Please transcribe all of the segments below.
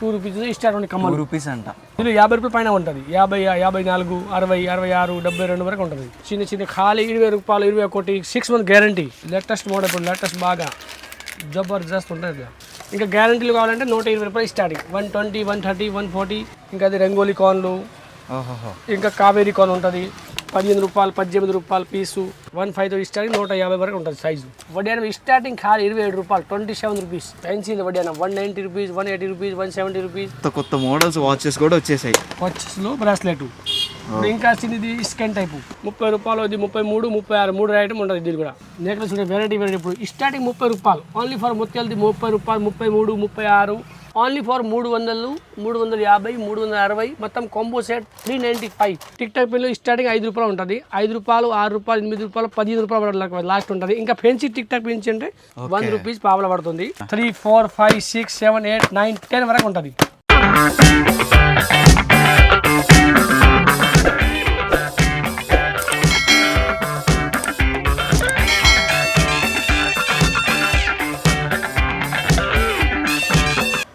Two rupees start two కమ్మలు. Rupees అంట. ఇది యాభై రూపాయల పైన ఉంటుంది. యాభై యాభై నాలుగు అరవై అరవై ఆరు డెబ్బై రెండు వరకు ఉంటుంది. చిన్న చిన్న ఖాళీ ఇరవై రూపాయలు ఇరవై ఒకటి six month guarantee latest model latest బాగా జబర్దస్త్ ఉంటుంది ఇక. గ్యారంటీలు కావాలంటే నూట ఇరవై రూపాయలు starting one twenty one thirty one forty ఇంకా అది రంగోలీ కార్న్లు ఓహోహో. ఇంకా కావేరీ కార్న్ ఉంటుంది. పదిహేను రూపాయలు పద్దెనిమిది రూపాయలు పీసు. వన్ ఫైవ్తో స్టార్టింగ్ నూట యాభై వరకు ఉంటుంది సైజు వడ్డానం స్టార్టింగ్ ఖాళీ ఇరవై ఏడు రూపాయలు ట్వంటీ సెవెన్ రూపీస్ పెంచింది వడ్డానం one ninety rupees one eighty rupees one seventy rupees కొత్త మోడల్స్ వాచెస్ కూడా వచ్చేసాయి. వాచెస్లో బ్రాస్లెట్ ఇప్పుడు ఇంకా చిన్నది స్కెన్ టైపు ముప్పై రూపాయలు ఇది ముప్పై మూడు ముప్పై ఆరు మూడు ఐటమ్ ఉంటుంది దీని కూడా. నెక్లెస్ వెరైటీ వెరైటీ ఇప్పుడు స్టార్టింగ్ ముప్పై రూపాయలు. ఓన్లీ ఫర్ ముత్యాలది ముప్పై రూపాయలు ముప్పై మూడు ముప్పై ఆరు. ఓన్లీ ఫర్ మూడు వందలు మూడు వందల యాభై మూడు వందల అరవై మొత్తం combo set three ninety five TikTok పిల్లలు స్టార్టింగ్ ఐదు రూపాయలు ఉంటుంది. ఐదు రూపాయలు ఆరు రూపాయలు ఎనిమిది రూపాయలు పదిహేను రూపాయలు లాస్ట్ ఉంటుంది. ఇంకా ఫెన్సీ టిక్ టాక్ పెంచి అంటే వన్ రూపీస్ పావల పడుతుంది. Three four five six seven eight nine ten వరకు ఉంటుంది.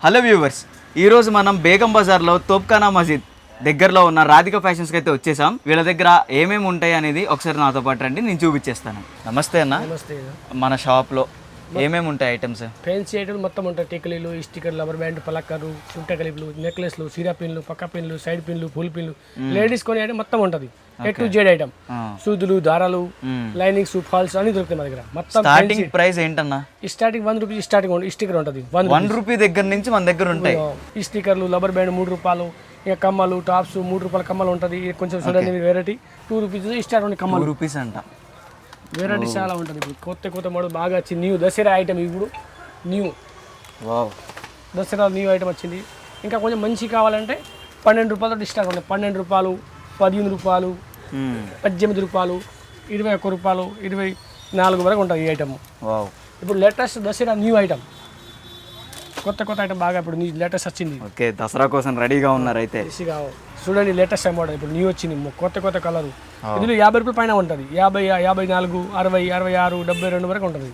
హలో వ్యూవర్స్ ఈరోజు మనం బేగం బజార్లో తోప్ఖానా మసీద్ దగ్గరలో ఉన్న రాధిక ఫ్యాషన్స్కి అయితే వచ్చేసాం. వీళ్ళ దగ్గర ఏమేమి ఉంటాయి అనేది ఒకసారి నాతో పాటు రండి నేను చూపించేస్తాను. నమస్తే అన్న. నమస్తే. మన షాప్లో ఏమేమి ఉంటాయి ఐటమ్స్ ఫ్యాన్సీ ఐటమ్స్ మొత్తం ఉంటాయి. టిక్లీలు స్టిక్కర్ రబ్బర్ బ్యాండ్ పలక్కరు చుట్ట కలిపులు నెక్లెస్లు సిరా పిన్లు పక్క పిన్లు సైడ్ పిన్లు ఫుల్ పిన్లు లేడీస్ కొని ఐటమ్ మొత్తం ఉంటుంది. ఏ టు జెడ్ ఐటమ్ సూదులు దారాలు లైనింగ్స్ ఫాల్స్ అన్ని దొరుకుతాయి మా దగ్గర. మొత్తం స్టార్టింగ్ ప్రైస్ ఏంటన్నా? ఈ స్టార్టింగ్ వన్ రూపీస్ స్టార్టింగ్ ఈ స్టిక్కర్ ఉంటుంది. వన్ వన్ రూపీ దగ్గర నుంచి మన దగ్గర ఉంటాయి. ఈ స్టిక్కర్లు రబ్బర్ బ్యాండ్ మూడు రూపాయలు ఇక కమ్మలు టాప్స్ మూడు రూపాయల కమ్మలు ఉంటుంది. కొంచెం చూడండి వెరైటీ టూ రూపీస్ స్టార్ట్ ఉంది కమ్మలు. రూపీస్ అంట. వెరైటీ చాలా ఉంటుంది ఇప్పుడు. కొత్త కొత్త మోడల్ బాగా వచ్చింది న్యూ దసరా ఐటమ్ ఇప్పుడు. New wow. Dussehra new item వచ్చింది. ఇంకా కొంచెం మంచి కావాలంటే పన్నెండు రూపాయలతో స్టార్ట్ ఉంది పన్నెండు రూపాయలు పదిహేను రూపాయలు పద్దెనిమిది రూపాయలు ఇరవై ఒక్క రూపాయలు ఇరవై నాలుగు వరకు ఉంటుంది ఈ ఐటమ్ ఇప్పుడు లేటెస్ట్ దసరా న్యూ ఐటమ్ కొత్త కొత్త ఐటమ్ బాగా ఇప్పుడు లేటెస్ట్ వచ్చింది. ఓకే దసరా కోసం రెడీగా ఉన్నారు అయితే. చూడండి లేటెస్ట్ మోడల్ ఇప్పుడు న్యూ వచ్చింది కొత్త కొత్త కలర్ ఇందులో యాభై రూపాయల పైన ఉంటుంది. యాభై యాభై నాలుగు అరవై అరవై ఆరు డెబ్బై రెండు వరకు ఉంటుంది.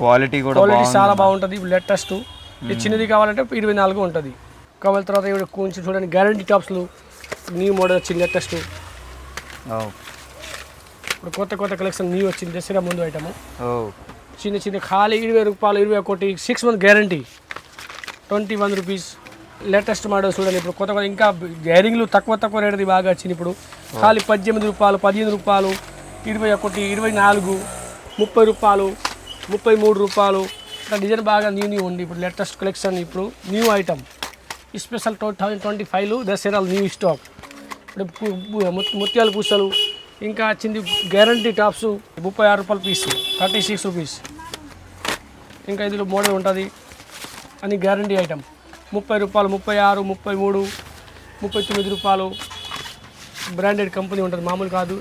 క్వాలిటీ కూడా క్వాలిటీ చాలా బాగుంటుంది. ఇప్పుడు లేటెస్ట్ ఇది చిన్నది కావాలంటే ఇరవై నాలుగు ఉంటుంది. కావాలి తర్వాత ఇప్పుడు కొంచెం చూడండి గ్యారంటీ టాప్స్లు న్యూ మోడల్ వచ్చింది లేటెస్ట్ ఇప్పుడు కొత్త కొత్త కలెక్షన్ న్యూ వచ్చింది. దసరా ముందు ఐటమ్ చిన్న చిన్న ఖాళీ ఇరవై రూపాయలు ఇరవై ఒకటి six month guarantee twenty one rupees latest model చూడండి ఇప్పుడు కొత్త కొత్త ఇంకా గేరింగ్లు తక్కువ తక్కువ రేటుది బాగా వచ్చింది ఇప్పుడు. ఖాళీ పద్దెనిమిది రూపాయలు పదిహేను రూపాయలు ఇరవై ఒకటి ఇరవై నాలుగు ముప్పై రూపాయలు ముప్పై మూడు రూపాయలు. ఇట్లా డిజైన్ బాగా న్యూ న్యూ ఉంది ఇప్పుడు లేటెస్ట్ కలెక్షన్ ఇప్పుడు new item special two thousand twenty ఫైవ్లో దసరాలు న్యూ స్టాక్ ఇప్పుడు ముత్యాలు ముత్యాల పూసలు ఇంకా వచ్చింది గ్యారంటీ టాప్స్ ముప్పై ఆరు రూపాయలు పీస్ థర్టీ సిక్స్ రూపీస్ ఇంకా ఇందులో మోడల్ ఉంటుంది. అని గ్యారంటీ ఐటమ్. ముప్పై రూపాయలు ముప్పై ఆరు ముప్పై మూడు ముప్పై తొమ్మిది రూపాయలు. బ్రాండెడ్ కంపెనీ ఉంటుంది మామూలు కాదు.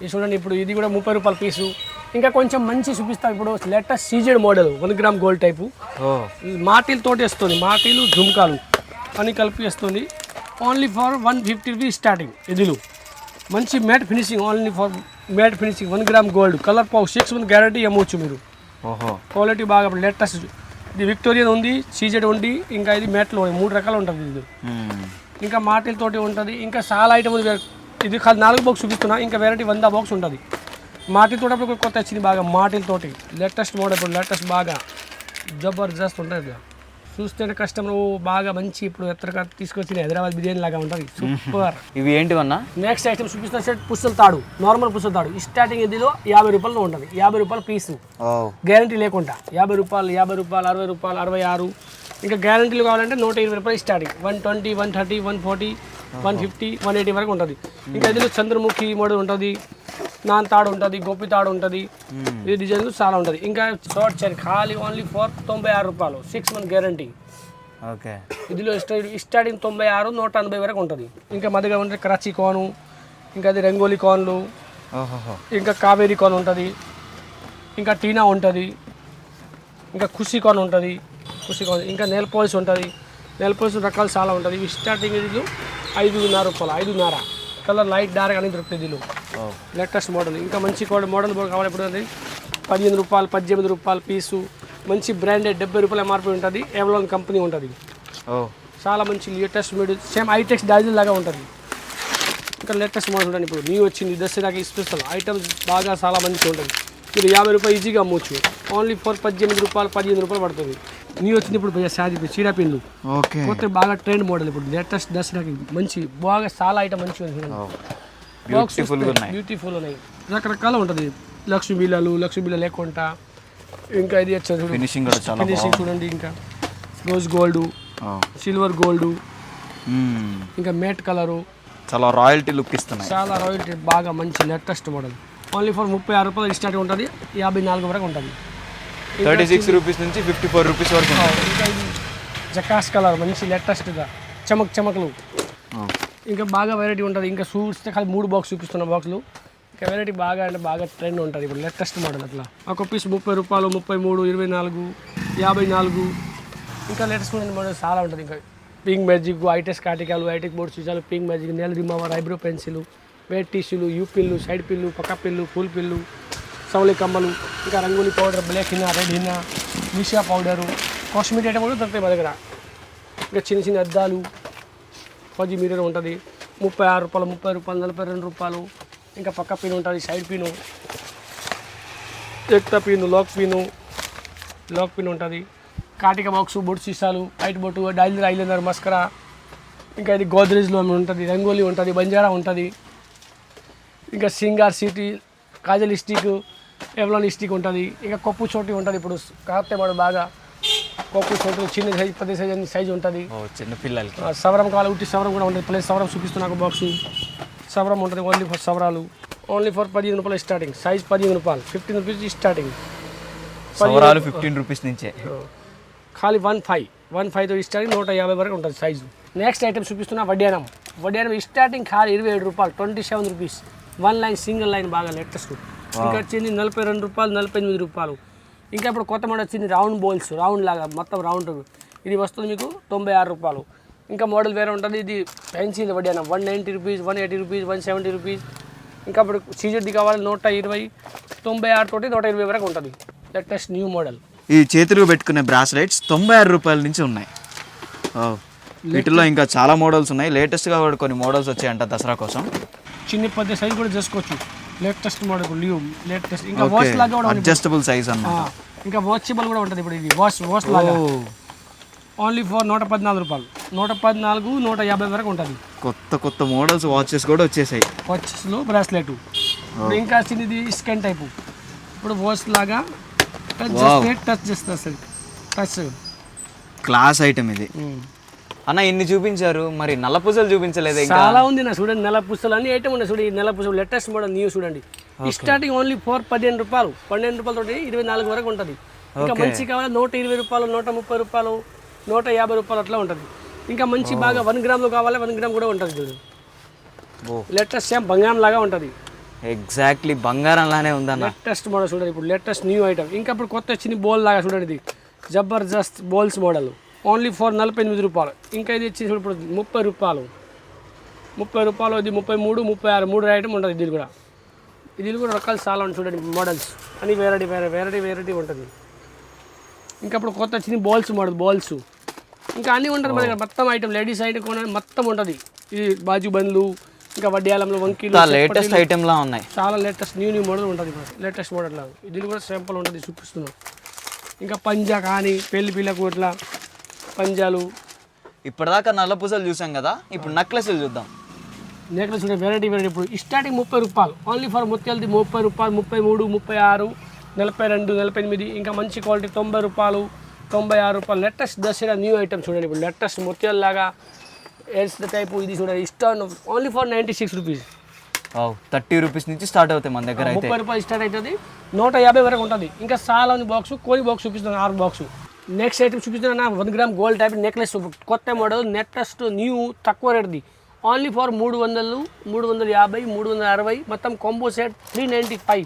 ఇది చూడండి ఇప్పుడు ఇది కూడా ముప్పై రూపాయల పీసు. ఇంకా కొంచెం మంచి చూపిస్తాం ఇప్పుడు latest CZ model one gram gold type. ఓ. మాటీలతోటి వస్తుంది మాటీలు జుమ్కాలు అని కలిపి వస్తుంది. Only for one fifty rupees starting ఇదిలు. మంచి matte finishing only for matte finishing one gram gold colour పావు సిక్స్ మంత్ గ్యారంటీ అమ్మవచ్చు మీరు. క్వాలిటీ బాగా లేటెస్ట్ ఇది విక్టోరియన్ ఉంది సీజెడ్ ఉంది ఇంకా ఇది మ్యాట్లో ఉంది. మూడు రకాలు ఉంటుంది ఇది. ఇంకా మాటిలతోటి ఉంటుంది ఇంకా చాలా ఐటమ్ ఉంది. ఇది కాదు నాలుగు బాక్స్ చూపిస్తున్నా ఇంకా వెరైటీ వంద బాక్స్ ఉంటుంది. మాటిలతో అప్పుడు కొత్త వచ్చింది బాగా మాటిలతోటి లేటెస్ట్ మోడల్ ఇప్పుడు లేటెస్ట్ బాగా. జబర్దస్త్ ఉంటుంది చూస్తేనే కస్టమర్ బాగా మంచి ఇప్పుడు ఎత్తగా తీసుకొచ్చిన హైదరాబాద్ బిర్యానీ లాగా ఉంటుంది. సూపర్. ఇవి ఏంటివన్నా నెక్స్ట్ ఐటమ్ చూపిస్తున్న సెట్ పుస్తల తాడు నార్మల్ పుస్తల తాడు. స్టార్టింగ్ ఇదిలో యాభై రూపాయలు ఉంటుంది. యాభై రూపాయలు పీసు గ్యారంటీ లేకుండా. యాభై రూపాయలు యాభై రూపాయలు అరవై రూపాయలు అరవై ఆరు. ఇంకా గ్యారంటీలు కావాలంటే నూట ఇరవై రూపాయలు starting one twenty one thirty one forty one fifty one eighty వరకు ఉంటుంది. ఇంకా ఇందులో చంద్రముఖి మోడల్ ఉంటుంది. నాన్ తాడు ఉంటుంది గోపి తాడు ఉంటుంది. ఈ డిజైన్ చాలా ఉంటుంది. ఇంకా షార్ట్ చైన్ ఖాళీ ఓన్లీ ఫోర్ తొంభై ఆరు రూపాయలు సిక్స్ మంత్ గ్యారంటీ ఓకే. ఇందులో స్టా- స్టార్టింగ్ తొంభై ఆరు నూట ఎనభై వరకు ఉంటుంది. ఇంకా మా దగ్గర ఉంటే కరాచీ కోను ఇంకా అది రంగోలీ కోన్లు ఇంకా కావేరీ కాన్ ఉంటుంది. ఇంకా టీనా ఉంటుంది. ఇంకా ఖుషి కాన్ ఉంటుంది. ఖుషి కాన్ ఇంకా నెల్ పాలిష్ ఉంటుంది. నెల్ పాలిష్ రకాలు చాలా ఉంటుంది. ఇవి స్టార్టింగ్ ఇది ఐదున్నర రూపాయలు ఐదున్నర. కలర్ లైట్ డార్క్ అని దొరుకుతుంది దీనిలో లేటెస్ట్ మోడల్ ఇంకా మంచి కోడ- మోడల్ కావాలి ఇప్పుడు అది. పదిహేను రూపాయలు పద్దెనిమిది రూపాయలు పీసు మంచి బ్రాండెడ్ డెబ్బై రూపాయల ఎంఆర్పి ఉంటుంది. ఎవలోన్ కంపెనీ ఉంటుంది. చాలా మంచి లేటెస్ట్ మోడల్ సేమ్ ఐటెక్స్ డైజల్ లాగా ఉంటుంది. ఇంకా లేటెస్ట్ మోడల్ చూడండి ఇప్పుడు న్యూ వచ్చింది. దసరాకి స్పెషల్ ఐటమ్స్ బాగా చాలా మంచిగా ఉంటుంది. మీరు యాభై రూపాయలు ఈజీగా అమ్మొచ్చు. ఓన్లీ ఫర్ పద్దెనిమిది రూపాయలు పదిహేను రూపాయలు పడుతుంది. న్యూ వచ్చింది ఇప్పుడు భయ్యా శారీ చీర పిన్లు ఓకే. కొత్త బాగా ట్రెండ్ మోడల్ ఇప్పుడు లేటెస్ట్ దసరాకి మంచి బాగా చాలా ఐటమ్ ఉన్నాయి బ్యూటిఫుల్ ఉన్నాయి. రకరకాల ఉంటుంది. లక్ష్మీ బిల్లలు లక్ష్మీ బిల్ల లేకుండా ఇంకా ఇది వచ్చేది చూడు. ఫినిషింగ్ ఫినిషింగ్ చూడండి ఇంకా. Rose gold silver gold. ఇంకా మేట్ కలరు చాలా రాయల్టీ లుక్ ఇస్తున్నాయి. చాలా రాయల్టీ బాగా మంచి లేటెస్ట్ మోడల్ ఓన్లీ ఫర్ ముప్పై ఆరు రూపాయలు స్టార్ట్ ఉంటుంది. యాభై నాలుగు వరకు ఉంటుంది. థర్టీ సిక్స్ రూపీస్ నుంచి ఫిఫ్టీ ఫోర్ రూపీస్ వరకు జకాస్ కలర్ మంచి లేటెస్ట్గా చమక్ చమకలు. ఇంకా బాగా వెరైటీ ఉంటుంది. ఇంకా సూట్స్ ఖాళీ మూడు బాక్స్ చూపిస్తున్న బాక్సులు ఇంకా వెరైటీ బాగా అంటే బాగా ట్రెండ్ ఉంటుంది ఇప్పుడు లేటెస్ట్ మోడల్ అట్లా. ఒక పీస్ ముప్పై రూపాయలు ముప్పై మూడు ఇరవై నాలుగు యాభై నాలుగు. ఇంకా లేటెస్ట్ మోడల్ చాలా ఉంటుంది. ఇంకా పింక్ మ్యాజిక్ ఐటెస్ కాటికాలు ఐటెక్ బోర్డ్ సీసాలు pink magic nail remover eyebrow pencil wet టిష్యూలు U పిల్లు సైడ్ పిల్లు పక్క పిల్లు ఫుల్ పిల్లు సౌలి కమ్మలు ఇంకా rangoli powder black henna red henna Misha powder cosmetic item కూడా దొరుకుతాయి మా దగ్గర. ఇంకా చిన్న చిన్న అద్దాలు పది మీటర్ ఉంటుంది. ముప్పై ఆరు రూపాయలు ముప్పై రూపాయలు నలభై రెండు రూపాయలు ఇంకా పక్క పిన్ ఉంటుంది side pin ఎక్త pin lock pin lock pin ఉంటుంది. కాటిక బాక్స్ బొట్టు సీసాలు వైట్ బొట్టు డైలర్ ఐలైనర్ మస్కరా ఇంకా ఇది గోద్రేజ్లో ఉంటుంది రంగోలీ ఉంటుంది బంజారా ఉంటుంది. ఇంకా సింగార్ సిటీ కాజల్ స్టిక్ ఎవలాన్ స్టిక్ ఉంటుంది ఇంకా కొప్పు చోటి ఉంటుంది ఇప్పుడు. కాకపోతే వాడు బాగా కొప్పు చోటు చిన్న సైజ్ పెద్ద సైజ్ అన్ని సైజ్ ఉంటుంది. చిన్న పిల్లలకి. సవరం కావాలి ఉట్టి సవరం కూడా ఉంటుంది. ప్లస్ సవరం చూపిస్తున్నా ఒక బాక్స్ సవరం ఉంటుంది ఓన్లీ ఫర్ సవరాలు. ఓన్లీ ఫర్ పదిహేను రూపాయలు స్టార్టింగ్ సైజ్ పదిహేను రూపాయలు. ఫిఫ్టీన్ రూపీస్ స్టార్టింగ్ సవరాలు ఫిఫ్టీన్ రూపీస్ నుంచే. ఖాళీ వన్ ఫైవ్ వన్ ఫైవ్తో స్టార్టింగ్ నూట యాభై వరకు ఉంటుంది సైజు నెక్స్ట్ ఐటమ్ చూపిస్తున్నా వడ్డానం వడ్డానం స్టార్టింగ్ ఖాళీ ఇరవై ఏడు రూపాయలు twenty seven rupees one line single line బాగా లేటెస్ట్ ఇంకా వచ్చింది నలభై రెండు రూపాయలు నలభై ఎనిమిది రూపాయలు. ఇంకా ఇప్పుడు కొత్త మోడల్ వచ్చింది రౌండ్ బౌల్స్ రౌండ్ లాగా మొత్తం రౌండ్. ఇది వస్తుంది మీకు తొంభై ఆరు రూపాయలు. ఇంకా మోడల్ వేరే ఉంటుంది ఇది పెన్సిల్ వడ్డానం? One ninety rupees one eighty rupees one seventy rupees. ఇంకా ఇప్పుడు సీజెడ్ది కావాలి నూట ఇరవై. తొంభై ఆరు తోటి నూట ఇరవై వరకు ఉంటుంది. లేటెస్ట్ న్యూ మోడల్ ఈ చేతులు పెట్టుకునే బ్రాస్లెట్స్ తొంభై ఆరు రూపాయల నుంచి ఉన్నాయి. వీటిలో ఇంకా చాలా మోడల్స్ ఉన్నాయి. లేటెస్ట్గా కూడా కొన్ని మోడల్స్ వచ్చాయంట దసరా కోసం. చిన్న పెద్ద సైజ్ కూడా చేసుకోవచ్చు. లేటెస్ట్ మోడల్ లీవ్ లేటెస్ట్ ఇంకా వాచ్ లాగా కూడా అడ్జస్టబుల్ సైజ్ అన్న ఆ, ఇంకా వాచబుల్ కూడా ఉంటుంది ఇప్పుడు ఇది. వాచ్ వాచ్ లాగా. ఓన్లీ ఫర్ నూట పద్నాలుగు రూపాయలు. నూట పద్నాలుగు నూట యాభై వరకు ఉంటుంది. కొత్త కొత్త మోడల్స్ వాచెస్ కూడా వచ్చేసాయి. వాచెస్లో బ్రాస్లెట్ ఇప్పుడు ఇంకా చిన్నది స్కెన్ టైపు ఇప్పుడు వాచ్ లాగా టచ్ చేస్తే టచ్ చేస్తుంది టచ్ క్లాస్ ఐటమ్ ఇది. అన్న ఇన్ని చూపించారు. మరి నల్ల పూసలు చూపించలేదు చాలా ఉంది నా చూడండి నెల పుస్తలు అన్ని ఐటమ్ ఉన్నాయి చూడండి నెల పుస్తలు లేటెస్ట్ మోడల్ న్యూ చూడండి. స్టార్టింగ్ ఓన్లీ ఫోర్ పదిహేను రూపాయలు. పన్నెండు రూపాయలతో ఇరవై నాలుగు వరకు ఉంటుంది. ఇంకా మంచి కావాలి? నూట ఇరవై రూపాయలు నూట ముప్పై రూపాయలు నూట యాభై రూపాయలు అట్లా ఉంటుంది. ఇంకా మంచి బాగా వన్ గ్రామ్లో కావాలి? వన్ గ్రామ్ కూడా ఉంటుంది చూడండి ఓ లేటెస్ట్ సేమ్ బంగారం లాగా ఉంటుంది. ఎగ్జాక్ట్లీ బంగారం లానే ఉందన్న. లేటెస్ట్ మోడల్ చూడండి ఇప్పుడు. లేటెస్ట్ న్యూ ఐటమ్ ఇంకా ఇప్పుడు కొత్త వచ్చింది బౌల్ లాగా చూడండి ఇది. జబర్దస్త్ బౌల్స్ మోడల్ ఓన్లీ ఫర్ నలభై ఎనిమిది రూపాయలు. ఇంకా ఇది వచ్చి ఇప్పుడు ముప్పై రూపాయలు. ముప్పై రూపాయలు ఇది ముప్పై మూడు ముప్పై ఆరు మూడు ఐటమ్ ఉంటుంది ఇది కూడా. ఇది కూడా రకాలు చాలా ఉన్నాయి చూడండి మోడల్స్. అని వెరైటీ వేరే వెరైటీ వెరైటీ ఉంటుంది. ఇంకా ఇప్పుడు కొత్త వచ్చింది బౌల్స్ మోడల్ బౌల్స్. ఇంకా అన్నీ ఉంటుంది మన దగ్గర. మొత్తం ఐటమ్ లేడీస్ ఐటమ్ కొన మొత్తం ఉంటుంది. ఇది బాజు బండ్లు ఇంకా వడ్డీయాలంలో వంకీలు లేటెస్ట్ ఐటమ్ లా ఉన్నాయి. చాలా లేటెస్ట్ న్యూ న్యూ మోడల్ ఉంటుంది లేటెస్ట్ మోడల్ లాగా. ఇది కూడా సింపుల్ ఉంటుంది చూపిస్తున్నాం. ఇంకా పంజా కానీ పెళ్ళి పిల్లకు ఇట్లా పంజాలు. ఇప్పటిదాకా నల్ల పూసలు చూసాం కదా ఇప్పుడు నక్లెస్లు చూద్దాం. నెక్లెస్ చూడే వెరైటీ వెరైటీ ఇప్పుడు స్టార్టింగ్ ముప్పై రూపాయలు. ఓన్లీ ఫర్ ముత్యాలది ముప్పై రూపాయలు ముప్పై మూడు ముప్పై ఆరు నలభై రెండు నలభై ఎనిమిది ఇంకా మంచి క్వాలిటీ తొంభై రూపాయలు తొంభై ఆరు రూపాయలు. లేటెస్ట్ దసరా న్యూ ఐటమ్ చూడండి ఇప్పుడు. లేటెస్ట్ ముత్యాల లాగా ఎయిర్స్ టైపు ఇది చూడండి. ఇష్టం only for ninety six rupees thirty rupees నుంచి స్టార్ట్ అవుతాయి మన దగ్గర అయితే. ముప్పై రూపాయలు స్టార్ట్ అవుతుంది. నూట యాభై వరకు ఉంటుంది. ఇంకా ఉంది బాక్స్ కోడి బాక్స్ చూపిస్తున్నాను ఆరు బాక్స్ నెక్స్ట్ ఐటమ్ చూపిస్తున్నా one gram gold type necklace కొత్త మోడల్ నెట్టెస్ట్ న్యూ తక్కువ రేట్ది ఓన్లీ ఫర్ మూడు వందలు మూడు వందల యాభై మూడు వందల అరవై. మొత్తం combo set three ninety five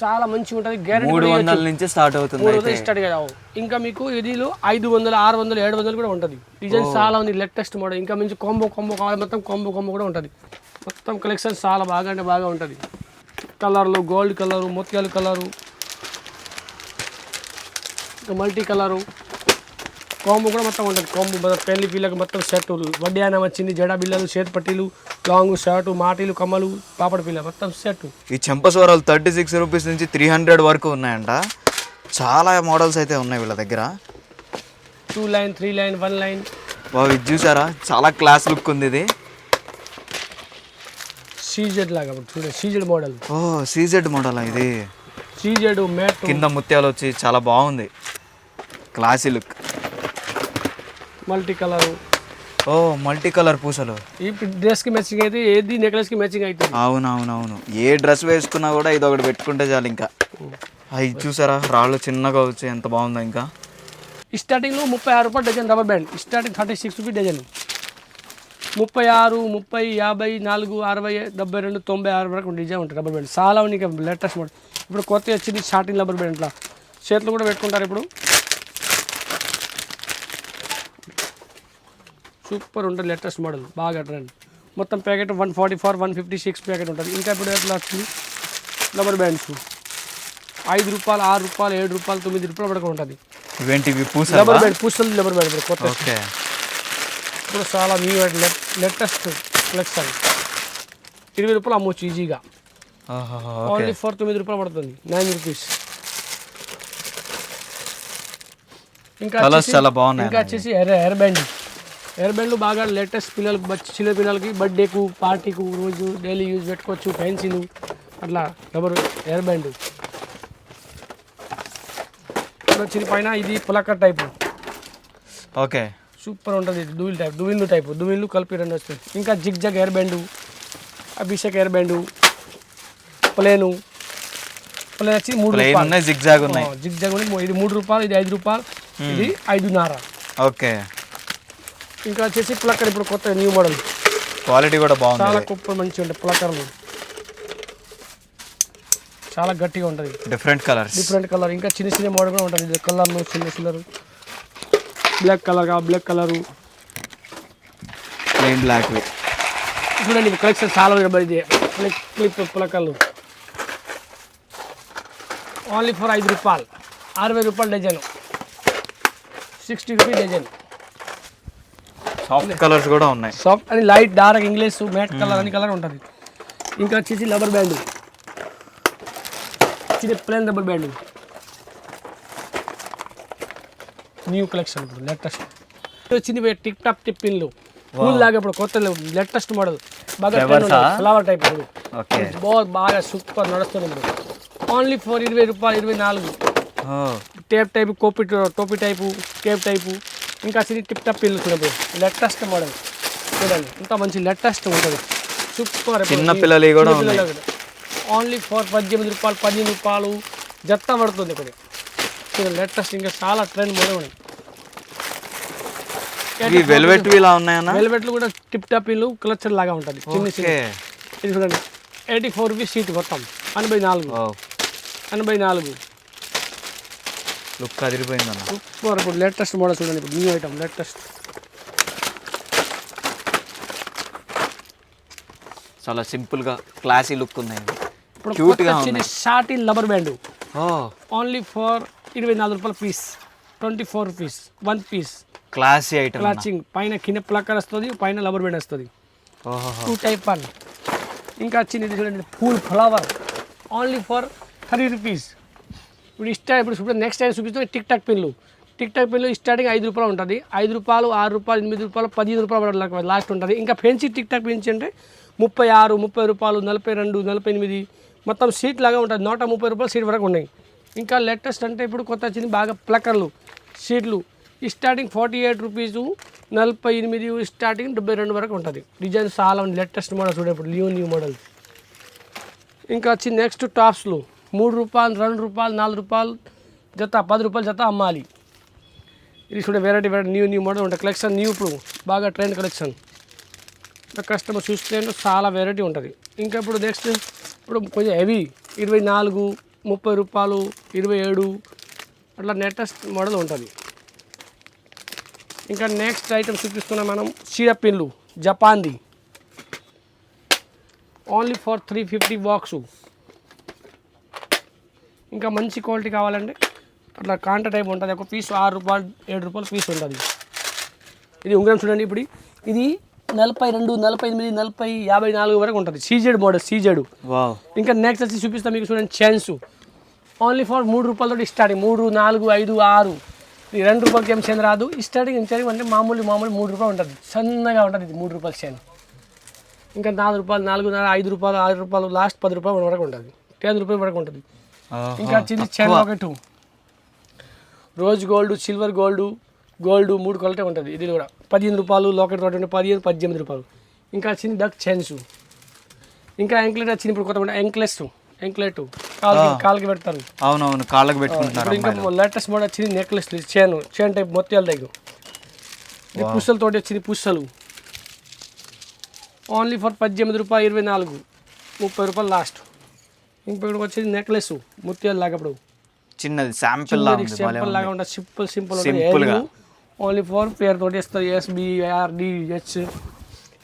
చాలా మంచిగా ఉంటుంది. గ్యారెంటీ వందల నుంచి స్టార్ట్ అవుతుంది స్టార్ట్ కావు ఇంకా మీకు ఇదిలో ఐదు వందలు ఆరు వందలు ఏడు వందలు కూడా ఉంటుంది. డిజైన్ చాలా ఉంది. లేటెస్ట్ మోడల్ ఇంకా మంచి కాంబో కాంబో కావాలి. మొత్తం కాంబో కాంబో కూడా ఉంటుంది. మొత్తం కలెక్షన్ చాలా బాగా అంటే బాగా ఉంటుంది. కలర్లు గోల్డ్ కలరు ముత్యాల కలరు మల్టీ కలరు. కాంబో కూడా మొత్తం ఉంటుంది. కాంబో మొత్తం పెళ్ళి పిల్లకి మొత్తం షర్ట్ వడ్డీ అయినా వచ్చింది జడా బిల్లలు చేతి పట్టీలు లాంగ్ షర్టు మాటీలు కమ్మలు పాపడ పిల్ల మొత్తం సెట్. ఈ చెంపస్వరాలు థర్టీ సిక్స్ రూపీస్ నుంచి త్రీ హండ్రెడ్ వరకు ఉన్నాయంట. చాలా మోడల్స్ అయితే ఉన్నాయి వీళ్ళ దగ్గర. Two line three line one line. బాబు ఇది చూసారా? చాలా క్లాస్ లుక్ ఉంది ఇది. సీజెడ్ లాగా చూడండి సీజెడ్ మోడల్. ఓ సీజెడ్ మోడల్ ఇది. CZ matte. కింద ముత్యాలు వచ్చి చాలా బాగుంది. Classy look. Multi colour. ఓ మల్టీ కలర్ పూసలు. ఈ డ్రెస్కి మ్యాచింగ్ అయితే ఏది నెక్లెస్కి మ్యాచింగ్ అవుతుంది? అవునవునవును. ఏ డ్రెస్ వేసుకున్నా కూడా ఇది ఒకటి పెట్టుకుంటే చాలు ఇంకా. అవి చూసారా? రాళ్ళు చిన్నగా వచ్చి ఎంత బాగుందో ఇంకా. స్టార్టింగ్లో ముప్పై ఆరు రూపాయలు dozen rubber band starting thirty six rupee dozen. ముప్పై ఆరు ముప్పై యాభై నాలుగు అరవై డెబ్బై రెండు తొంభై ఆరు వరకు డిజైన్ ఉంటుంది రబ్బర్ బ్యాండ్ చాలా ఉన్నాయి లేటెస్ట్ మోడల్ ఇప్పుడు కొత్త వచ్చింది స్టార్టింగ్ రబ్బర్ బ్యాండ్ ఇట్లా చేతులు కూడా పెట్టుకుంటారు ఇప్పుడు. సూపర్ ఉంటుంది లేటెస్ట్ మోడల్. బాగా ట్రెండ్ మొత్తం packet one forty four one fifty six packet ఉంటుంది. ఇంకా ఇప్పుడు ఎట్లా వచ్చింది రబ్బర్ బ్యాండ్స్ ఐదు రూపాయలు ఆరు రూపాయలు ఏడు రూపాయలు తొమ్మిది రూపాయలు వరకు ఉంటుంది. ఇవేంటివి పూసలు? రబ్బర్ బ్యాండ్ పూసలు రబ్బర్ బ్యాండ్ కొత్త ఇప్పుడు చాలా న్యూ లేటెస్ట్ కలెక్షన్ ఇరవై రూపాయలు అమ్మొచ్చు ఈజీగా ఓన్లీ ఫోర్ తొమ్మిది రూపాయలు పడుతుంది. నైన్ రూపీస్ ఇంకా చాలా బాగున్నాయి ఇంకా వచ్చేసి హెయిర్ బ్యాండ్ హెయిర్ బ్యాండ్లు బాగా లేటెస్ట్ పిల్లలకి చిన్న పిల్లలకి బర్త్డేకు పార్టీకు రోజు డైలీ యూజ్ పెట్టుకోవచ్చు పెన్సిల్ అట్లా రబ్బర్ హెయిర్ బ్యాండ్ వచ్చిన పైన ఇది పులకర్ టైపు. ఓకే. సూపర్ ఉంటుంది ఇది దువిల్ టైప్ దువిల్లు టైపు దువిల్లు కలిపి రెండు వస్తాయి. ఇంకా zig zag band Abhishek band plain. Plain వచ్చి మూడు రూపాయలు. జిగ్ జాగ్ ఉన్నాయి. జిగ్ జగ్ ఇది మూడు రూపాయలు ఇది ఐదు రూపాయలు ఇది ఐదున్నర. ఓకే. ఇంకా వచ్చేసి ప్లక్కర్ ఇప్పుడు కొత్త న్యూ మోడల్ క్వాలిటీ కూడా బాగుంది. చాలా కుప్ప మంచిగా ఉంటాయి ప్లక్కర్లు చాలా గట్టిగా ఉంటుంది. డిఫరెంట్ కలర్స్ డిఫరెంట్ కలర్ ఇంకా చిన్న చిన్న మోడల్ కూడా ఉంటుంది. కలర్లు చిన్న చిల్లరు black colour black colour plain black చూడండి కలెక్షన్ చాలా ఇది. క్లిప్ క్లిప్ పులకలు ఓన్లీ ఫర్ ఐదు రూపాయలు. అరవై రూపాయలు dozen. Sixty rupee dozen. Soft colours కూడా ఉన్నాయి. సాఫ్ట్ అని light dark English matte colour అని కలర్ ఉంటుంది. ఇంకా వచ్చేసి రబ్బర్ బ్యాండ్ ఇది plain rubber band new collection ఇప్పుడు లేటెస్ట్ వచ్చింది టిక్ టాప్ టిప్ పిన్లు కూల్ లాగా ఇప్పుడు కొత్త లేటెస్ట్ మోడల్ బాగా ఫ్లవర్ టైప్ ఇప్పుడు బాగా బాగా సూపర్ నడుస్తుంది ఇప్పుడు. ఓన్లీ ఫోర్ ఇరవై రూపాయలు ఇరవై నాలుగు. టేప్ టైప్ కోపి టోపీ టైపు టేప్ టైపు ఇంకా సిరి టిప్ టాప్ పిల్లలు లేటెస్ట్ మోడల్ చూడండి ఇంత మంచి లేటెస్ట్ ఉంటుంది. సూపర్ చిన్న పిల్లలవి కూడా. ఓన్లీ ఫోర్ పద్దెనిమిది రూపాయలు పదిహేను రూపాయలు జత్త పడుతుంది ఇక్కడ చూడండి లేటెస్ట్ ఇంకా చాలా ట్రెండ్ మోడల్ ఉన్నాయి. వెల్వెట్ ఇలా ఉన్నాయన్నా? వెల్వెట్లు కూడా టిప్ టాప్ క్లచర్ లాగా ఉంటుంది. చిన్న ఇది చూడండి ఎయిటీ ఫోర్ రూపీస్ సీట్ మొత్తం. ఎనభై నాలుగు. ఎనభై నాలుగు. లుక్ అదిరిపోయిందన్న. సూపర్ ఇప్పుడు లేటెస్ట్ మోడల్ చూడండి ఇప్పుడు న్యూ ఐటమ్ లేటెస్ట్. చాలా సింపుల్గా క్లాసీ లుక్ ఉన్నాయి. ఇవి. ఇప్పుడు Cute కొత్త గా వచ్చింది ఉన్నాయి. Shorty rubber band only for ఇరవై నాలుగు రూపాయల piece twenty four rupees one piece classy item clutching పైన కింద ప్లక్కర్ వస్తుంది పైన లబర్ బ్యాండ్ వస్తుంది. ఓహో టూ టైప్ వన్ ఇంకా వచ్చింది చూడండి pool flower only for thirty rupees ఇప్పుడు ఇష్టం ఇప్పుడు ఇప్పుడు నెక్స్ట్ టైం చూపిస్తే టిక్ టాక్ పిన్లు టిక్ టాక్ పిన్లు స్టార్టింగ్ ఐదు రూపాయలు ఉంటుంది. ఐదు రూపాయలు ఆరు రూపాయలు ఎనిమిది రూపాయలు పదిహేను రూపాయలు లాస్ట్ ఉంటుంది. ఇంకా ఫెన్సీ టిక్ టాక్ పిన్స్ అంటే ముప్పై ఆరు ముప్పై రూపాయలు నలభై రెండు నలభై ఎనిమిది మొత్తం సీట్ లాగా ఉంటుంది నూట ముప్పై రూపాయలు సీట్ వరకు ఉన్నాయి. ఇంకా లేటెస్ట్ అంటే ఇప్పుడు కొత్త వచ్చింది బాగా ప్లక్కర్లు సీట్లు స్టార్టింగ్ ఫార్టీ ఎయిట్ రూపీసు నలభై ఎనిమిది స్టార్టింగ్ డెబ్బై రెండు వరకు ఉంటుంది. డిజైన్ చాలా ఉంది. లేటెస్ట్ మోడల్స్ చూడే ఇప్పుడు న్యూ న్యూ మోడల్ ఇంకా వచ్చి నెక్స్ట్ టాప్స్లు మూడు రూపాయలు రెండు రూపాయలు నాలుగు రూపాయలు జత పది రూపాయలు జత అమ్మాలి. ఇది చూడే variety variety new new model ఉంటాయి కలెక్షన్ న్యూ ఇప్పుడు బాగా ట్రెండ్ కలెక్షన్ కస్టమర్ చూస్తే చాలా వెరైటీ ఉంటుంది. ఇంకా ఇప్పుడు నెక్స్ట్ ఇప్పుడు కొంచెం హెవీ ఇరవై నాలుగు ముప్పై రూపాయలు ఇరవై ఏడు అట్లా లేటెస్ట్ మోడల్ ఉంటుంది. ఇంకా నెక్స్ట్ ఐటమ్ చూపిస్తున్నాం మనం చీర పిన్లు జపాన్ది. Only for three fifty box ఇంకా మంచి క్వాలిటీ కావాలంటే అట్లా కాంట టైప్ ఉంటుంది. ఒక పీస్ ఆరు రూపాయలు ఏడు రూపాయలు పీస్ ఉంటుంది. ఇది ఉంగరం చూడండి ఇప్పుడు. ఇది నలభై రెండు నలభై ఎనిమిది నలభై యాభై నాలుగు వరకు ఉంటుంది. CZ model CZ. వావ్. ఇంకా నెక్స్ట్ వచ్చి చూపిస్తాం మీకు చూడండి ఛాన్స్ ఓన్లీ ఫర్ మూడు రూపాయలతో స్టార్టింగ్ మూడు నాలుగు ఐదు ఆరు. ఈ రెండు రూపాయలకి ఏం చైన్ రాదు. స్టార్టింగ్ ఇంచరింగ్ అంటే మామూలు మామూలు మూడు రూపాయలు ఉంటుంది. సన్నగా ఉంటుంది ఇది మూడు రూపాయల చైన్ ఇంకా నాలుగు రూపాయలు నాలుగున్నర ఐదు రూపాయలు ఆరు రూపాయలు లాస్ట్ పది రూపాయల వరకు ఉంటుంది. టెన్ రూపాయల వరకు ఉంటుంది. ఇంకా చిన్న చైన్ ఒకటి rose gold silver gold gold మూడు క్వాలిటీ ఉంటుంది ఇది కూడా. పదిహేను రూపాయలు లోకెట్ తోటి పదిహేను పద్దెనిమిది రూపాయలు. ఇంకా చిన్న డక్ చైన్స్. ఇంకా ఎంక్లెట్ వచ్చింది ఇప్పుడు కొత్త ఎంక్లెస్ ఎంక్లెట్ కాలుకి పెడతారు. అవునవును కాళ్ళకు పెట్టుకుంటున్నారు ఇప్పుడు ఇంకా లేటెస్ట్ మోడల్ వచ్చింది నెక్లెస్ చైన్ చైన్ టైప్ మొత్తాలు దగ్గర. ఇది పుస్తలతోటి వచ్చింది పుస్తలు. ఓన్లీ ఫర్ పద్దెనిమిది రూపాయలు ఇరవై నాలుగు. ముప్పై రూపాయలు లాస్ట్ ఇంకొకటి వచ్చేది నెక్లెస్ ముత్యాలు లాగా ఇప్పుడు చిన్నది శాంపిల్ సింపుల్. లాగా ఉంటుంది సింపుల్ సింపుల్ Simple గా. ఓన్లీ ఫోర్ పేర్ తోటి ఇస్తారు ఎస్బి ఆర్డి హెచ్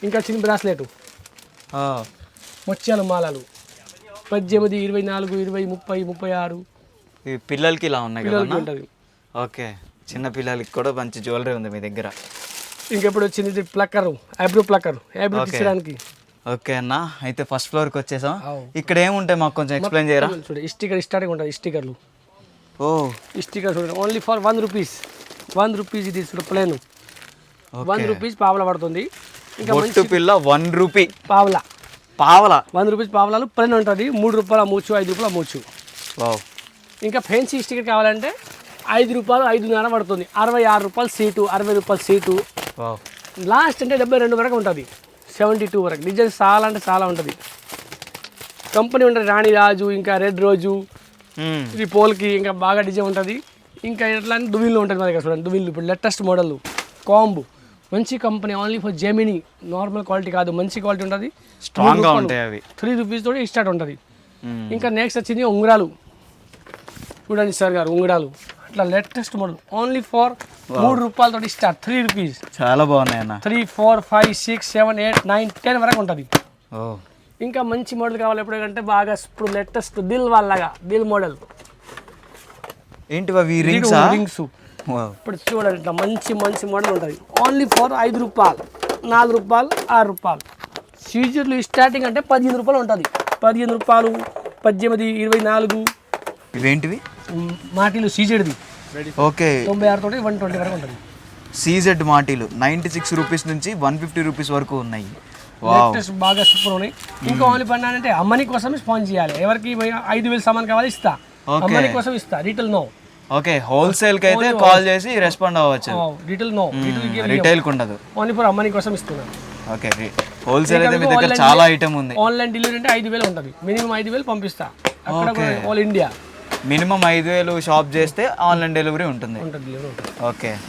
ఇంకా చిన్న బ్రాస్లెట్ ముత్యాలు మాలలు. పద్దెనిమిది ఇరవై నాలుగు ఇరవై ముప్పై ముప్పై ఆరు. పిల్లలకి ఇలా ఉన్నాయి కదా ఓకే. చిన్న పిల్లలకి కూడా మంచి జ్యువెలరీ ఉంది మీ దగ్గర. ఇంకెప్పుడు వచ్చింది ప్లక్కర్ ఐబ్రో ప్లక్కర్ ఐబ్రో తీసడానికి ఓకే అన్న. అయితే ఫస్ట్ ఫ్లోర్కి వచ్చేసాం. ఇక్కడ ఏముంటాయి మాకు కొంచెం ఎక్స్ప్లెయిన్ చేయరా? చూడండి స్టిక్కర్ స్టార్టింగ్ ఉంటుంది. స్టిక్కర్లు ఓ. స్టిక్కర్ చూడండి. Only for one rupees one rupees ఇది చూడ ప్లేన్ వన్ రూపీస్ పావలా పడుతుంది. ఇంకా బొట్టు పిల్ల వన్ రూపీ పావలా. పావల? వన్ రూపీస్ పావలాలు ప్లేన్ ఉంటుంది. మూడు రూపాయల మూచు ఐదు రూపాయల మూచు. ఇంకా ఫెన్సీ స్టిక్కర్ కావాలంటే ఐదు రూపాయలు ఐదున్నర పడుతుంది. అరవై ఆరు రూపాయలు సీటు అరవై రూపాయలు సీటు లాస్ట్ అంటే డెబ్బై రెండు వరకు ఉంటుంది. సెవెంటీ టూ వరకు. డిజైన్ చాలా అంటే చాలా ఉంటుంది. కంపెనీ ఉంటుంది రాణి రాజు ఇంకా రెడ్ రోజు. ఇది పోల్కి ఇంకా బాగా డిజైన్ ఉంటుంది. ఇంకా ఎట్లా అంటే దువిల్లు ఉంటుంది మన దగ్గర చూడండి దువిల్లు ఇప్పుడు లేటెస్ట్ మోడల్ కాంబు. మంచి company only for Gemini normal quality కాదు మంచి క్వాలిటీ ఉంటుంది. స్ట్రాంగ్గా ఉంటాయి అవి. త్రీ రూపీస్ తోటి స్టార్ట్ ఉంటుంది. ఇంకా నెక్స్ట్ వచ్చింది ఉంగరాలు. చూడండి సార్ గారు ఉంగరాలు. అట్లా లేటెస్ట్ మోడల్. ఓన్లీ ఫర్ మూడు రూపాయలతో స్టార్ట్ త్రీ రూపీస్ చాలా బాగున్నాయి అన్న three four five six seven eight nine ten వరకు ఉంటుంది. ఇంకా మంచి మోడల్ కావాలి ఎప్పుడంటే బాగా ఇప్పుడు లేటెస్ట్ దిల్ వాళ్ళగా దిల్ మోడల్. ఏంటి అవి రింగ్సా రింగ్స్ ఇప్పుడు చూడండి ఇట్లా మంచి మంచి మోడల్ ఉంటుంది. ఓన్లీ ఫర్ ఐదు రూపాయలు నాలుగు రూపాయలు ఆరు రూపాయలు. సీజర్లు స్టార్టింగ్ అంటే పదిహేను రూపాయలు ఉంటుంది. పదిహేను రూపాయలు పద్దెనిమిది ఇరవై నాలుగు. ఇవేంటివి? మాటిలు సీజెడ్ది ఓకే. తొంభై ఆరు తోటి వన్ ట్వంటీ వరకు ఉంటుంది. సీజెడ్ మాటీలు నైంటీ సిక్స్ రూపీస్ నుంచి వన్ ఫిఫ్టీ రూపీస్ వరకు ఉన్నాయి. వావ్. లేటెస్ట్ బాగా సూపర్ ఉన్నాయి. ఇంకా ఓన్లీ పన్నానంటే అమ్మని కోసం స్పాన్స్ చేయాలి. ఎవరికి ఐదు వేలు సామాన్ కావాలి ఇస్తా. అమ్మని కోసం ఇస్తా. Retail no okay. హోల్సేల్కి అయితే కాల్ చేసి రెస్పాండ్ అవ్వచ్చు. రీటైల్ నో రీటైల్కి ఉండదు. ఓన్లీ ఫర్ అమ్మని కోసం ఇస్తున్నాను ఓకే హోల్సేల్ అయితే మీ దగ్గర చాలా ఐటమ్ ఉంది. ఆన్లైన్ డెలివరీ అంటే ఐదు వేలు ఉంటుంది. మినిమం ఐదు వేలు పంపిస్తా. అక్కడ కూడా ఆల్ ఇండియా మినిమం ఐదు వేలు షాప్ చేస్తే ఆన్లైన్ డెలివరీ ఉంటుంది. Okay.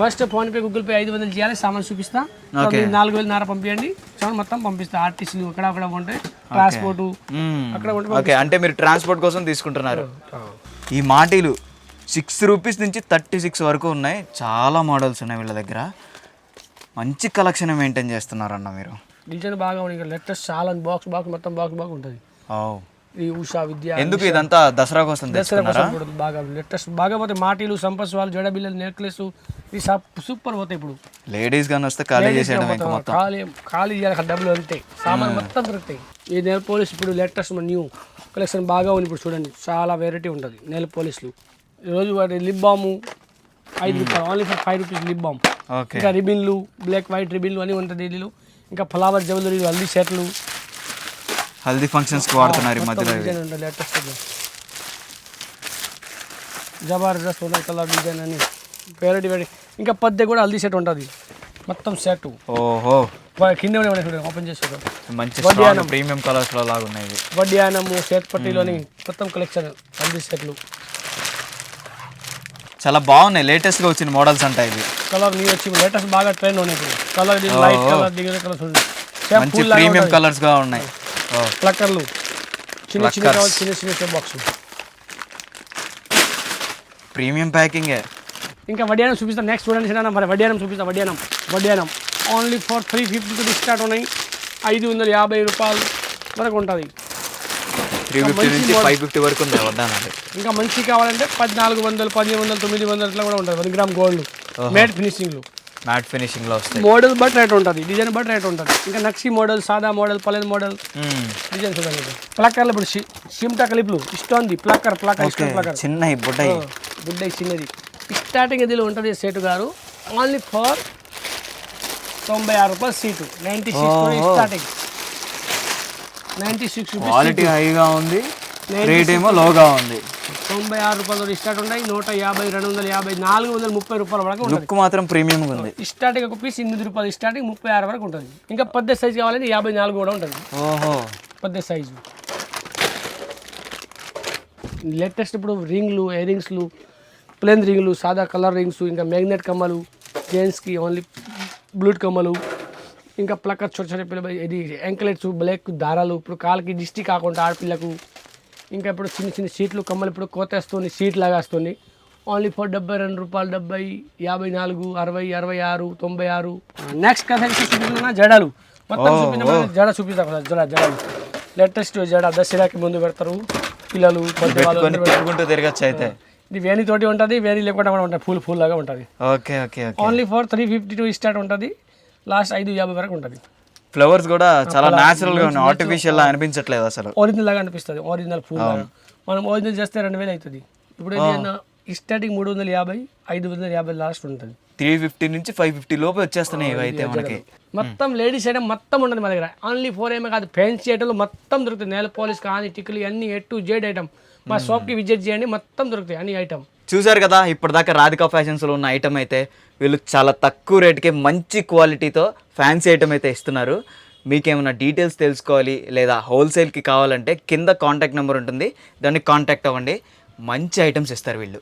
First PhonePe Google Pay ఐదు వందలు చేయాలి సామాన్ చూపిస్తా. నాలుగు వేలు నార పంపించండి సామాన్ మొత్తం పంపిస్తా. ఆర్టీసీలు అక్కడ అక్కడ ఉంటే ట్రాన్స్పోర్ట్ అక్కడ ఓకే. అంటే మీరు ట్రాన్స్పోర్ట్ కోసం తీసుకుంటున్నారు. ఈ మాటీలు సిక్స్ రూపీస్ నుంచి థర్టీ సిక్స్ వరకు ఉన్నాయి. చాలా మోడల్స్ ఉన్నాయి వీళ్ళ దగ్గర. మంచి కలెక్షన్ మెయింటైన్ చేస్తున్నారన్న మీరు. డిజైన్ బాగా ఉన్నాయి. లేటెస్ట్ చాలా బాక్స్ బాక్స్ మొత్తం బాక్స్ బాగా ఉంటుంది. ఈ ఉషా విద్య ఎందుకు ఇదంతా దసరా కోసం దసరా కోసం కూడా బాగా లేటెస్ట్ బాగా పోతాయి మాటీలు సంపస్ వాళ్ళు జడ బిల్లలు నెక్లెస్ ఇది సూపర్ పోతాయి ఇప్పుడు. లేడీస్ గాని వస్తే ఖాళీ చేసేయడం ఇంకా మొత్తం. ఖాళీ ఖాళీ చేయాలి డబ్బులు అంతే. సామాన్ మొత్తం దొరుకుతాయి. ఈ నెల పోలీస్ ఇప్పుడు లేటెస్ట్ న్యూ కలెక్షన్ బాగా ఉంది ఇప్పుడు చూడండి. చాలా వెరైటీ ఉంటుంది. నెల పోలీసులు. ఈరోజు వాటి లిప్ బాము ఐదు రూపాయలు. Only for five rupees lip balm ఇంకా రిబిన్లు బ్లాక్ వైట్ రిబిన్లు అన్నీ ఉంటుంది ఢిల్లీలో ఇంకా ఫ్లవర్ జ్యువెలరీ హల్దీ షర్ట్లు హల్దీ ఫంక్షన్స్కి వాడుతున్నారు ఈ మధ్యలో జబర్దస్త్ ఉన్న కలర్ డిజైన్ అని. వెరైటీ వెరైటీ ఇంకా పద్దె కూడా హల్దీ సెట్ ఉంటుంది. మొత్తం సెట్ ఓహో. కింద ఉన్నాయి ఓపెన్ చేసి చూడండి మంచి ప్రీమియం కలర్స్లో లాగా ఉన్నాయి ఇవి. వడ్యానము చేతి పట్టీలోని మొత్తం కలెక్షన్ హల్దీ సెట్లు చాలా బాగున్నాయి లేటెస్ట్గా వచ్చిన మోడల్స్ అంట ఇవి. కలర్ నీ వచ్చి లేటెస్ట్ బాగా ట్రెండ్ ఉన్నాయి కలర్ లైట్ కలర్ దిగిన కలర్ చూడండి మంచి ప్రీమియం కలర్స్గా ఉన్నాయి. ప్లక్కర్లు. చిన్న చిన్న కావాలి చిన్న చిన్న బాక్స్ ప్రీమియం ప్యాకింగే. ఇంకా వడ్యానం చూపిస్తాం. నెక్స్ట్ చూడండి సినా మరి వడ్యానం చూపిస్తాం వడ్యానం వడ్యానం only for three fifty to start ఉన్నాయి. ఐదు వందల యాభై రూపాయలు వరకు ఉంటుంది. వరకు ఇంకా మంచి కావాలంటే పద్నాలుగు వందలు పదిహేను వందలు తొమ్మిది వందలు ఇట్లా కూడా ఉంటుంది. One gram gold. మేట్ ఫినిషింగ్లు మ్యాట్ ఫినిషింగ్లో వస్తాయి. మోడల్ బట్ రేట్ ఉంటుంది. డిజైన్ బట్ రేట్ ఉంటుంది. ఇంకా నక్షి మోడల్ సాదా మోడల్ పలెన్ మోడల్ మ్మ్. డిజైన్స్ ఉంటుంది ప్లక్కర్లు ఇప్పుడు షిమ్టా క్లిప్లు ఇష్టం ప్లక్కర్ ప్లక్కర్ ఇష్టం ప్లక్కర్ చిన్న బుడ్డయి. గుడ్ చిన్నది. స్టార్టింగ్ ఇదిలో ఉంటుంది సేటు గారు? ఓన్లీ ఫర్ తొంభై ఆరు రూపాయలు seat. Ninety six starting ninety six quality హైగా ఉంది. రేట్ ఏమో లోగా ఉంది. తొంభై ఆరు రూపాయలు స్టార్ట్ ఉన్నాయి. నూట యాభై రెండు వందల యాభై నాలుగు వందల ముప్పై రూపాయల వరకు లుక్ మాత్రం ప్రీమియం ఉంది. స్టార్టింగ్ ఒక పీస్ ఎనిమిది రూపాయలు స్టార్టింగ్ ముప్పై ఆరు వరకు ఉంటుంది. ఇంకా పెద్ద సైజు కావాలంటే యాభై నాలుగు కూడా ఉంటుంది. ఓహో. పెద్ద సైజు లేటెస్ట్ ఇప్పుడు రింగ్లు ఇయర్ రింగ్స్లు ప్లేన్ రింగ్లు సాదా కలర్ రింగ్స్ ఇంకా మ్యాగ్నెట్ కమ్మలు జెంట్స్కి ఓన్లీ బ్లూట్ కమ్మలు ఇంకా ప్లక్కర్ చోట చోట పిల్ల ఇది యాంక్లెట్స్ బ్లాక్ దారాలు ఇప్పుడు కాళ్ళకి దిష్టి కాకుండా ఆడపిల్లకు ఇంకా ఇప్పుడు చిన్న చిన్న సీట్లు కమ్మలు ఇప్పుడు కోతేస్తుంది సీట్ లాగా వస్తుంది ఓన్లీ ఫర్ డెబ్బై రెండు రూపాయలు డెబ్బై యాభై నాలుగు అరవై అరవై ఆరు తొంభై ఆరు. నెక్స్ట్ కథ చూపిస్తున్నా జడలు. మొత్తం చూపించిన జడ చూపిస్తా కదా జడ జడలు లేటెస్ట్ జడ దసరాకి ముందు పెడతారు. పిల్లలు తిరగచ్చు అయితే. ఇది వేణి తోటి ఉంటుంది వేణి లేకుండా కూడా ఉంటుంది ఫుల్ ఫుల్ లాగా ఉంటుంది. Okay okay only for three fifty two start ఉంటుంది. లాస్ట్ ఐదు యాభై వరకు ఉంటుంది. ఫ్లవర్స్ కూడా చాలా న్యాచురల్గా ఉన్నాయి. ఆర్టిఫిషియల్ లా అనిపించట్లేదు అసలు. ఒరిజినల్ లాగా అనిపిస్తుంది. ఒరిజినల్ లాగా. మనం ఒరిజినల్ చేస్తే రెండు వేలు అవుతుంది ఇప్పుడు స్టార్టింగ్ మూడు వందల యాభై ఐదు వందల యాభై లాస్ట్ ఉంటుంది. త్రీ ఫిఫ్టీ నుంచి ఫైవ్ ఫిఫ్టీ లోపు వచ్చేస్తున్నాయి ఇవైతే మనకి. మొత్తం లేడీస్ ఐటమ్ మొత్తం ఉండదు మా దగ్గర. ఓన్లీ ఫోర్ ఏమే కాదు ఫ్యాన్సీ ఐటమ్లు మొత్తం దొరుకుతాయి. నెల పాలిష్ కానీ టిక్లు అన్ని ఎ టు జెడ్ ఐటమ్ మా షాప్కి విజిట్ చేయండి మొత్తం దొరుకుతాయి అన్ని ఐటమ్ చూసారు కదా ఇప్పటిదాకా రాధికా ఫ్యాషన్స్లో ఉన్న ఐటమ్ అయితే వీళ్ళు చాలా తక్కువ రేటుకే మంచి క్వాలిటీతో ఫ్యాన్సీ ఐటమ్ అయితే ఇస్తున్నారు. మీకేమైనా డీటెయిల్స్ తెలుసుకోవాలి లేదా హోల్సేల్కి కావాలంటే కింద కాంటాక్ట్ నెంబర్ ఉంటుంది. దాన్ని కాంటాక్ట్ అవ్వండి. మంచి ఐటమ్స్ ఇస్తారు వీళ్ళు.